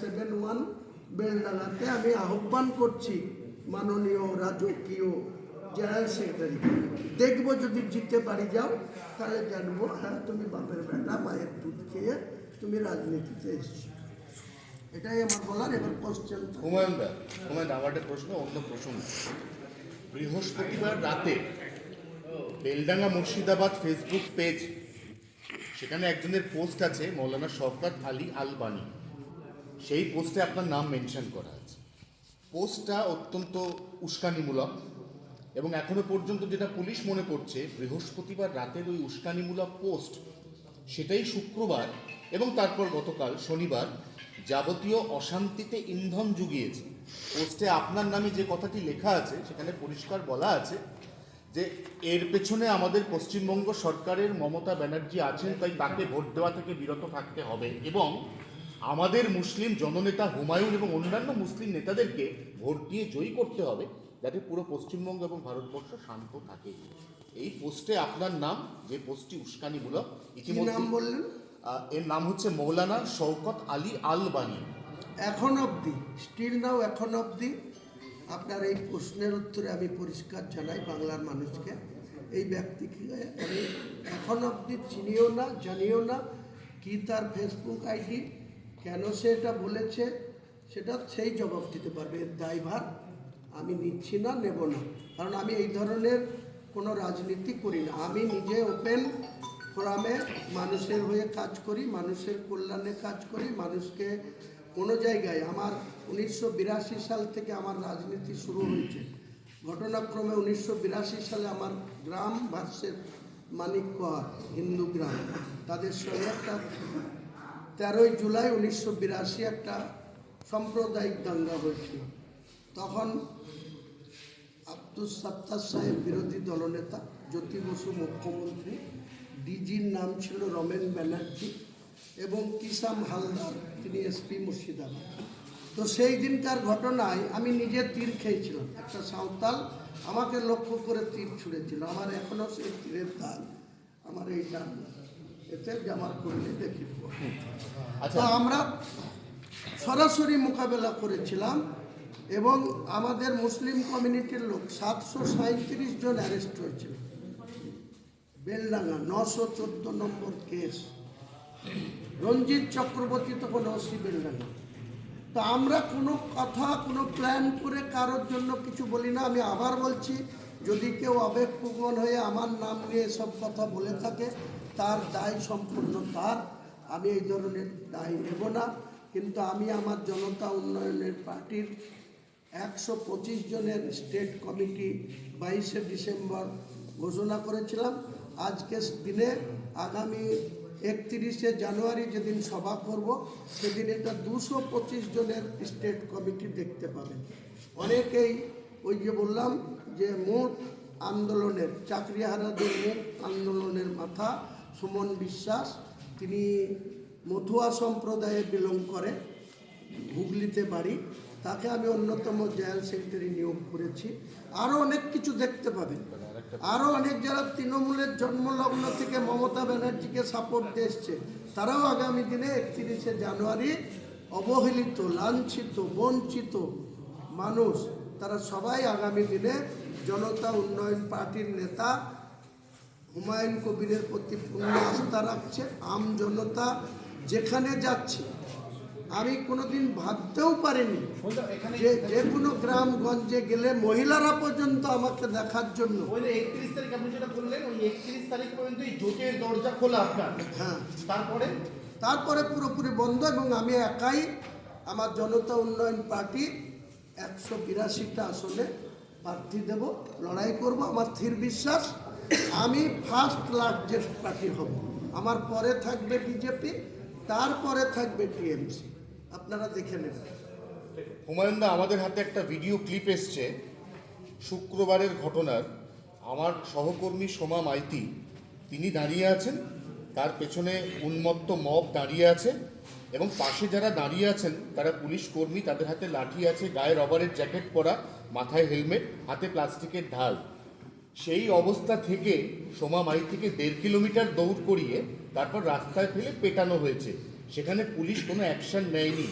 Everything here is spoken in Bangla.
সেভেন ওয়ান বেলডাঙ্গাতে আমি আহ্বান করছি মাননীয় রাজকীয় জেনারেল সেক্রেটারি দেখব যদি জিততে পারি যাও, তাহলে জানব হ্যাঁ তুমি বাপের বেটা, মায়ের দুধ খেয়ে তুমি রাজনীতিতে এসছো। এটাই আমার বলার, এবার কোশ্চেন হুমায়ুন দা, হুমায়ুন আমার একটা প্রশ্ন, অন্য প্রসঙ্গ। বৃহস্পতিবার রাতে বেলডাঙ্গা মুর্শিদাবাদ ফেসবুক পেজ সেখানে একজনের পোস্ট আছে, মৌলানা শওকত আলী আলবানি। সেই পোস্টে আপনার নাম মেনশন করা আছে। পোস্টটা অত্যন্ত উস্কানিমূলক এবং এখনও পর্যন্ত যেটা পুলিশ মনে করছে, বৃহস্পতিবার রাতের ওই উস্কানিমূলক পোস্ট সেটাই শুক্রবার এবং তারপর গতকাল শনিবার যাবতীয় অশান্তিতে ইন্ধন জুগিয়েছে। পোস্টে আপনার নামে যে কথাটি লেখা আছে, সেখানে পরিষ্কার বলা আছে যে, এর পেছনে আমাদের পশ্চিমবঙ্গ সরকারের মমতা ব্যানার্জি আছেন, তাই তাকে ভোট দেওয়া থেকে বিরত থাকতে হবে এবং আমাদের মুসলিম জননেতা হুমায়ুন এবং অন্যান্য মুসলিম নেতাদেরকে ভোট দিয়ে জয়ী করতে হবে যাতে পুরো পশ্চিমবঙ্গ এবং ভারতবর্ষ শান্ত থাকে। এই পোস্টে আপনার নাম যে পোস্টটি উস্কানিমূলক ইতিমধ্যে নাম বললেন? এর নাম হচ্ছে মৌলানা শওকত আলী আলবানি। এখন অবধি স্টিল নাও এখন অবধি আপনার এই প্রশ্নের উত্তরে আমি পরিষ্কার জানাই বাংলার মানুষকে এই ব্যক্তিকে আমি এখন অবধি চিনিও না জানিও না কি তার ফেসবুক আইডি কেন সে এটা বলেছে? সেটা সেই জবাব দিতে পারবে, এর দায়ভার আমি নিচ্ছি না, নেব না। কারণ আমি এই ধরনের কোনো রাজনীতি করি না। আমি নিজে ওপেন ফোরামে মানুষের হয়ে কাজ করি, মানুষের কল্যাণে কাজ করি, মানুষকে কোনো জায়গায় আমার উনিশশো বিরাশি সাল থেকে আমার রাজনীতি শুরু হয়েছে। ঘটনাক্রমে উনিশশো বিরাশি সালে আমার গ্রাম ভার্সের মানিক কর হিন্দু গ্রাম। তাদের সঙ্গে একটা তেরোই জুলাই উনিশশো বিরাশি একটা সাম্প্রদায়িক দাঙ্গা হয়েছিল। তখন আব্দুল সাত্তার সাহেব বিরোধী দলনেতা, জ্যোতি বসু মুখ্যমন্ত্রী, ডিজির নাম ছিল রমেন ব্যানার্জি এবং কিসাম হালদার, তিনি এসপি মুর্শিদাবাদ। তো সেই দিনকার ঘটনায় আমি নিজে তীর খেয়েছিলাম। একটা সাঁওতাল আমাকে লক্ষ্য করে তীর ছুঁড়েছিল। আমার এখনও সেই তীরের দাগ, আমার এই ডান এতে করলে আচ্ছা। তো আমরা সরাসরি মোকাবেলা করেছিলাম এবং আমাদের মুসলিম কমিউনিটির লোক সাতশো সাঁত্রিশ জন অ্যারেস্ট হয়েছিল। বেলডাঙ্গা নশো চোদ্দ নম্বর কেস। রঞ্জিত চক্রবর্তী তখন ওসি বেলডাঙ্গা। তো আমরা কোনো কথা কোনো প্ল্যান করে কারোর জন্য কিছু বলি না। আমি আবার বলছি যদি কেউ আবেগপ্রবণ হয়ে আমার নাম নিয়ে এসব কথা বলে থাকে তার দায় সম্পূর্ণ তার। আমি এই ধরনের দায় নেব না। কিন্তু আমি আমার জনতা উন্নয়নের পার্টির একশো পঁচিশ জনের স্টেট কমিটি বাইশে ডিসেম্বর ঘোষণা করেছিলাম। আজকে দিনে আগামী একত্রিশে জানুয়ারি যেদিন সভা করব, সেদিন এটা দুশো পঁচিশ জনের স্টেট কমিটি দেখতে পাবেন অনেকেই ওই যে বললাম যে মূল আন্দোলনের চাকরি চাকরিহারাদের মূল আন্দোলনের মাথা সুমন বিশ্বাস, তিনি মথুয়া সম্প্রদায়ে বিলং করে, হুগলিতে বাড়ি। তাকে আমি অন্যতম জেনারেল সেক্রেটারি নিয়োগ করেছি। আরও অনেক কিছু দেখতে পাবেন। আরও অনেক যারা তৃণমূলের জন্মলগ্ন থেকে মমতা ব্যানার্জিকে সাপোর্ট দিয়ে তারাও আগামী দিনে একত্রিশে জানুয়ারি অবহেলিত, লাঞ্ছিত, বঞ্চিত মানুষ, তারা সবাই আগামী দিনে জনতা উন্নয়ন পার্টির নেতা হুমায়ুন কবিরের প্রতি পূর্ণ আস্থা রাখছে আম জনতা যেখানে যাচ্ছে। আমি কোনোদিন ভাবতেও পারিনি যে যে কোনো গ্রামগঞ্জে গেলে মহিলারা পর্যন্ত আমাকে দেখার জন্য। ওই যে একত্রিশ তারিখ আপনি যেটা বললেন ওই একত্রিশ তারিখ পর্যন্ত জোটের দরজা খোলা আপনার। হ্যাঁ। তারপরে? তারপরে পুরোপুরি বন্ধ এবং আমি একাই আমার জনতা উন্নয়ন পার্টি একশো বিরাশিটা আসনে প্রার্থী দেব লড়াই করব। আমার স্থির বিশ্বাস আমি ফার্স্ট লার্জেস্ট পার্টি হব, আমার পরে থাকবে বিজেপি তারপরে থাকবে টিএমসি আপনারা দেখে নেবেন হুমায়ুন দা, আমাদের হাতে একটা ভিডিও ক্লিপ এসছে, শুক্রবারের ঘটনার। আমার সহকর্মী সোমা মাইতি, তিনি দাঁড়িয়ে আছেন, তার পেছনে উন্মত্ত মব দাঁড়িয়ে আছে এবং পাশে যারা দাঁড়িয়ে আছেন, তারা পুলিশ কর্মী, তাদের হাতে লাঠি আছে, গায়ে রবারের জ্যাকেট পরা, মাথায় হেলমেট হাতে প্লাস্টিকের ঢাল। সেই অবস্থা থেকে সোমা থেকে দেড় কিলোমিটার দৌড় করিয়ে তারপর রাস্তায় ফেলে পেটানো হয়েছে। সেখানে পুলিশ কোনো অ্যাকশন নেয়নি।